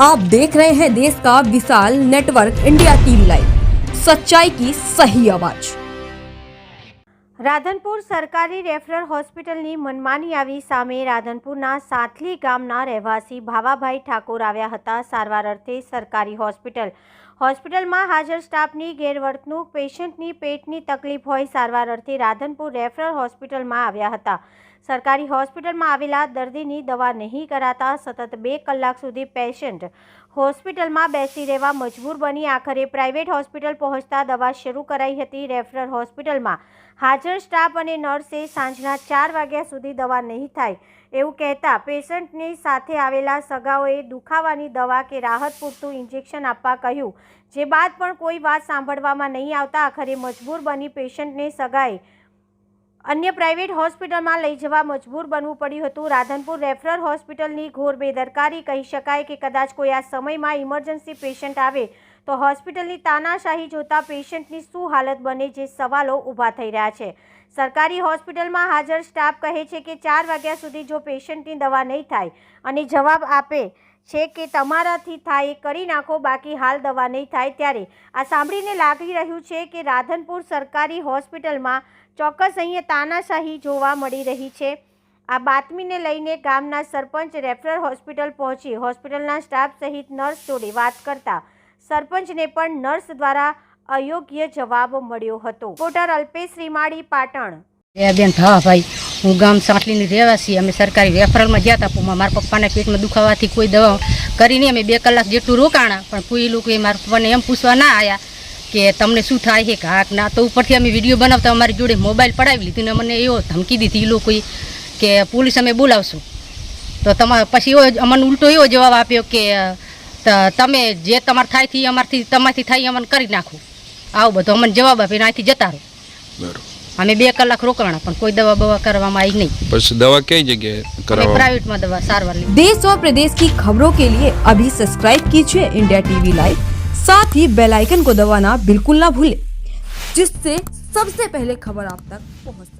आप देख रहे हैं देश का विशाल नेटवर्क इंडिया टीवी लाइव सच्चाई की सही आवाज રાધનપુર સરકારી રેફરલ હોસ્પિટલની મનમાની આવી સામે રાધનપુરના સાથલી ગામના રહેવાસી ભાવાભાઈ ઠાકોર આવ્યા હતા સારવાર અર્થે સરકારી હોસ્પિટલ હોસ્પિટલમાં હાજર સ્ટાફની ગેરવર્તણૂક પેશન્ટની પેટની તકલીફ હોય સારવાર અર્થે રાધનપુર રેફરલ હોસ્પિટલમાં આવ્યા હતા. સરકારી હોસ્પિટલમાં આવેલા દર્દીની દવા નહીં કરાતા સતત બે કલાક સુધી પેશન્ટ હોસ્પિટલમાં બેસી રહેવા મજબૂર બની. આખરે પ્રાઇવેટ હોસ્પિટલ પહોંચતા દવા શરૂ કરાઈ હતી રેફરલ હોસ્પિટલમાં. હાજર સ્ટાફ અને નર્સે સાંજના ચાર વાગ્યા સુધી દવા નહીં થાય એવું કહેતા પેશન્ટની સાથે આવેલા સગાઓએ દુખાવાની દવા કે રાહત પૂરતું ઇન્જેક્શન આપવા કહ્યું. જે બાદ પણ કોઈ વાત સાંભળવામાં નહીં આવતા આખરે મજબૂર બની પેશન્ટને સગાઈ અન્ય પ્રાઇવેટ હોસ્પિટલમાં લઈ જવા મજબૂર બનવું પડ્યું હતું. રાધનપુર રેફરલ હોસ્પિટલની ઘોર બેદરકારી કહી શકાય કે કદાચ કોઈ આ સમયમાં ઇમરજન્સી પેશન્ટ આવે તો હોસ્પિટલની તાનાશાહી જોતા પેશન્ટની શું હાલત બને જે સવાલો ઊભા થઈ રહ્યા છે? સરકારી હોસ્પિટલમાં હાજર સ્ટાફ કહે છે કે ચાર વાગ્યા સુધી જો પેશન્ટની દવા નહીં થાય અને જવાબ આપે છે કે તમારાથી થાય એ કરી નાખો, બાકી હાલ દવા નહીં થાય ત્યારે. આ સાંભળીને લાગી રહ્યું છે કે રાધનપુર સરકારી હોસ્પિટલમાં ચોક્કસ અહીંયા તાનાશાહી જોવા મળી રહી છે. આ બાતમીને લઈને ગામના સરપંચ રેફરલ હોસ્પિટલ પહોંચી હોસ્પિટલના સ્ટાફ સહિત નર્સ જોડે વાત કરતા સરપંચને પણ નર્સ દ્વારા અયોગ્ય જવાબ મળ્યો હતો. કોટર અલ્પેશ રીમાડી પાટણ. બેન, હા ભાઈ, હું ગામ સાંટલીની રહેવાસી. અમે સરકારી રેફરલમાં ગયા હતા, પણ મારા પપ્પાના પેટમાં દુખાવાથી કોઈ દવા કરી નહીં અમે બે કલાક જેટલું રોકાણા, પણ કોઈ એ મારા પપ્પાને એમ પૂછવા ના આવ્યા કે તમને શું થાય છે કાક ના. તો ઉપરથી અમે વીડિયો બનાવતા અમારી જોડે મોબાઈલ પડાવી લીધી ને મને એવો ધમકી દીધી એ લોકોએ કે, પોલીસ અમે બોલાવશું. તો તમારે પછી એવો અમને ઉલટો એવો જવાબ આપ્યો કે તમે જે તમારે થાય થી અમારથી તમારથી થાય એ અમને કરી નાખો આવો બધો અમને જવાબ આપીને અહીંથી જતા રહો બરોબર અમે બે કલાક રોકાણા પણ કોઈ દવા બવા કરવામાં આવી નહીં પછી દવા કઈ જગ્યાએ અમે કરાવવા પ્રાઇવેટમાં દવા સારવાર લીધી देश और प्रदेश की खबरों के लिए अभी सब्सक्राइब कीजिए इंडिया टीवी लाइव साथ ही बेल आइकन को दबाना बिल्कुल ना भूलें जिससे सबसे पहले खबर आप तक पहुंच सके